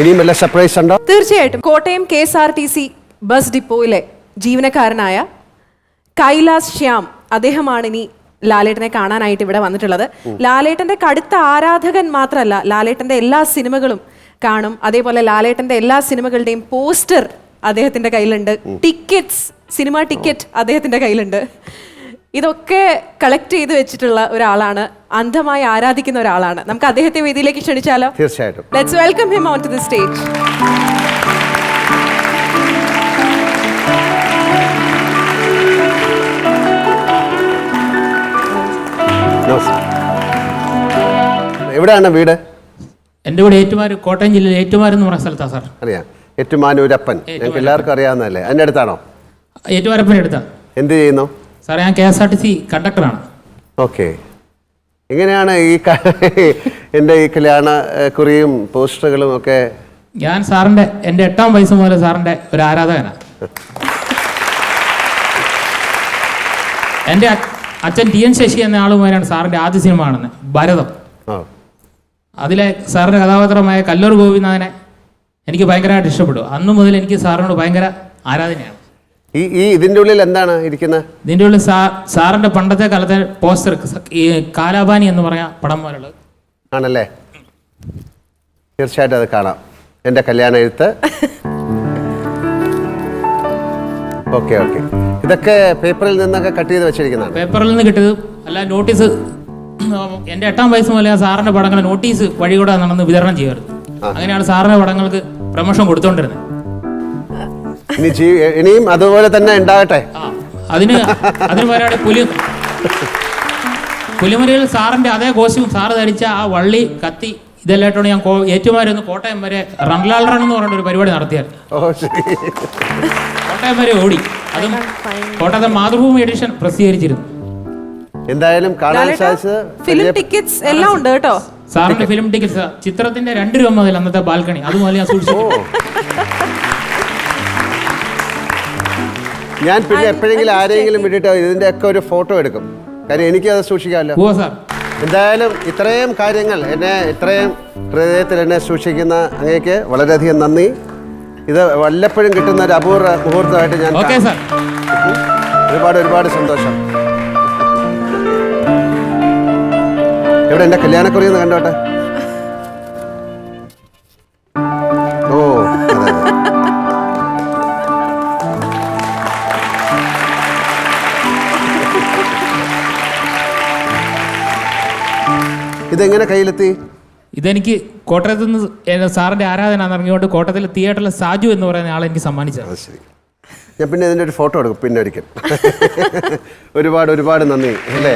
ഇനിയും വല്ല സർപ്രൈസ് ഉണ്ടോ? തീർച്ചയായിട്ടും. Kottayam K S R T C bus ഡിപ്പോയിലെ ജീവനക്കാരനായ കൈലാസ് ശ്യാം അദ്ദേഹമാണ് ഇനി ലാലേട്ടനെ കാണാനായിട്ട് ഇവിടെ വന്നിട്ടുള്ളത്. ലാലേട്ടന്റെ കടുത്ത ആരാധകൻ മാത്രമല്ല ലാലേട്ടന്റെ എല്ലാ സിനിമകളും കാണും. അതേപോലെ ലാലേട്ടന്റെ എല്ലാ സിനിമകളുടെയും പോസ്റ്റർ അദ്ദേഹത്തിന്റെ കയ്യിലുണ്ട്. ടിക്കറ്റ്സ് സിനിമ ടിക്കറ്റ് അദ്ദേഹത്തിന്റെ കയ്യിലുണ്ട്. ഇതൊക്കെ കളക്ട് ചെയ്ത് വെച്ചിട്ടുള്ള ഒരാളാണ് അന്ധമായി ആരാധിക്കുന്ന ഒരാളാണ്. നമുക്ക് അദ്ദേഹത്തെ വേദിയിലേക്ക് ക്ഷണിച്ചാലോ? തീർച്ചയായിട്ടും. Let's welcome him on to the stage എവിടെയാണ് വീട്? എന്റെ കൂടെ ഏറ്റുമാര് കോട്ടയം ജില്ലയിൽ ഏറ്റുമാർ എന്ന് പറഞ്ഞ സ്ഥലത്താണ് സാർ. അറിയാം. ഏറ്റുമാനൂരപ്പൻ. ഞങ്ങൾക്ക് എല്ലാവർക്കും അറിയാവുന്നതല്ലേ? അതിന്റെ അടുത്താണോ? ഏറ്റുമാരപ്പന്റെ അടുത്താ. എന്ത് ചെയ്യുന്നു? സാറേ ഞാൻ K S R T C കണ്ടക്ടറാണ്. Okay. എങ്ങനെയാണ് ഈ എന്റെ ഈ കല്യാണ കുറിയും പോസ്റ്ററുകളും ഒക്കെ? ഞാൻ സാറിന്റെ എന്റെ എട്ടാം വയസ്സ് മുതൽ സാറിന്റെ ഒരു ആരാധകനാണ്. എന്റെ അച്ഛൻ ടി എൻ ശശി എന്ന ആളുമാരാണ് സാറിന്റെ ആദ്യ സിനിമ കാണുന്നത് ഭരതം. അതിലെ സാറിന്റെ കഥാപാത്രമായ കല്ലൂർ ഗോപിനാഥനെ എനിക്ക് ഭയങ്കരമായിട്ട് ഇഷ്ടപ്പെടും അന്നു മുതൽ എനിക്ക് സാറിനോട് ഭയങ്കര ആരാധനയാണ്. ഈ ഈ ഇതിന്റെ ഉള്ളിൽ എന്താണ് ഇരിക്കുന്നത്? ഇതിന്റെ ഉള്ളിൽ സാ സാറിന്റെ പണ്ടത്തെ കാലത്തെ പോസ്റ്റർ ഈ കാലാപാനി എന്ന് പറഞ്ഞ പടം പോലുള്ളത്. ആണല്ലേ? തീർച്ചയായിട്ടും അത് കാണാം. എന്റെ കല്യാണ എഴുത്ത്. Okay okay. ഇതൊക്കെ പേപ്പറിൽ നിന്നൊക്കെ കട്ട് ചെയ്ത് വെച്ചിരിക്കുന്നതാണ്. പേപ്പറിൽ നിന്ന് കിട്ടിയത് അല്ല നോട്ടീസ് എന്റെ എട്ടാം വയസ്സ് മുതലേ സാറിന്റെ പടങ്ങൾ നോട്ടീസ് വഴി കൂടെ നടന്ന് വിതരണം ചെയ്യുമായിരുന്നു അങ്ങനെയാണ് സാറിന്റെ പടങ്ങൾക്ക് പ്രമോഷൻ കൊടുത്തോണ്ടിരുന്നത്. ഇനി ജീ ഇനിയും അതുപോലെ തന്നെ ഉണ്ടാകട്ടെ. അതിന് അതിന് പോരാടെ പുലി പുലിമുരയിൽ സാറിന്റെ അതേ കോസ്റ്റ്യൂം സാറ് ധരിച്ച ആ വള്ളി കത്തി ഇതെല്ലായിട്ടാണ് ഞാൻ നിന്ന് കോട്ടയം വരെ റൺലാൽ റൺ എന്ന് പറഞ്ഞ ഒരു പരിപാടി നടത്തിയാൽ. കോട്ടയം വരെ ഓടി. അതും കോട്ടയത്തെ മാതൃഭൂമി എഡിഷൻ പ്രസിദ്ധീകരിച്ചിരുന്നു. എന്തായാലും കാണാൻ സാധിച്ചത് ഫിലിം ടിക്കറ്റ്സ് എല്ലാം ഉണ്ട് കേട്ടോ. സാറിന്റെ ഫിലിം ടിക്കറ്റ്സ് ചിത്രത്തിന്റെ രണ്ട് രൂപ മുതൽ അന്നത്തെ ബാൽക്കണി. അതുപോലെ ഞാൻ സൂക്ഷിച്ചു ഞാൻ പിന്നെ എപ്പോഴെങ്കിലും ആരെങ്കിലും വിട്ടിട്ട് ഇതിന്റെ ഒക്കെ ഒരു ഫോട്ടോ എടുക്കും. കാര്യം എനിക്ക് അത് സൂക്ഷിക്കാമല്ലോ എന്തായാലും ഇത്രയും കാര്യങ്ങൾ എന്നെ ഇത്രയും ഹൃദയത്തിൽ എന്നെ സൂക്ഷിക്കുന്ന അങ്ങേക്ക് വളരെയധികം നന്ദി. ഇത് വല്ലപ്പോഴും കിട്ടുന്ന ഒരു അപൂർവ മുഹൂർത്തമായിട്ട് ഞാൻ ഓക്കെ സാർ. ഒരുപാട് ഒരുപാട് സന്തോഷം. ഇവിടെ എന്റെ കല്യാണക്കുറി ഒന്ന് കണ്ടോട്ടെ? ഇതെങ്ങനെ കയ്യിലെത്തി? ഇതെനിക്ക് കോട്ടയത്ത് നിന്ന് സാറിന്റെ ആരാധന ഇറങ്ങിയോണ്ട് കോട്ടയത്തിലെ തിയേറ്ററിലെ സാജു എന്ന് പറയുന്ന ആളെ എനിക്ക് സമ്മാനിച്ചത് അത് ശരി. ഞാൻ പിന്നെ ഇതിന്റെ ഒരു ഫോട്ടോ എടുക്കും പിന്നെ ഒരിക്കൽ. ഒരുപാട് ഒരുപാട് നന്ദി അല്ലേ?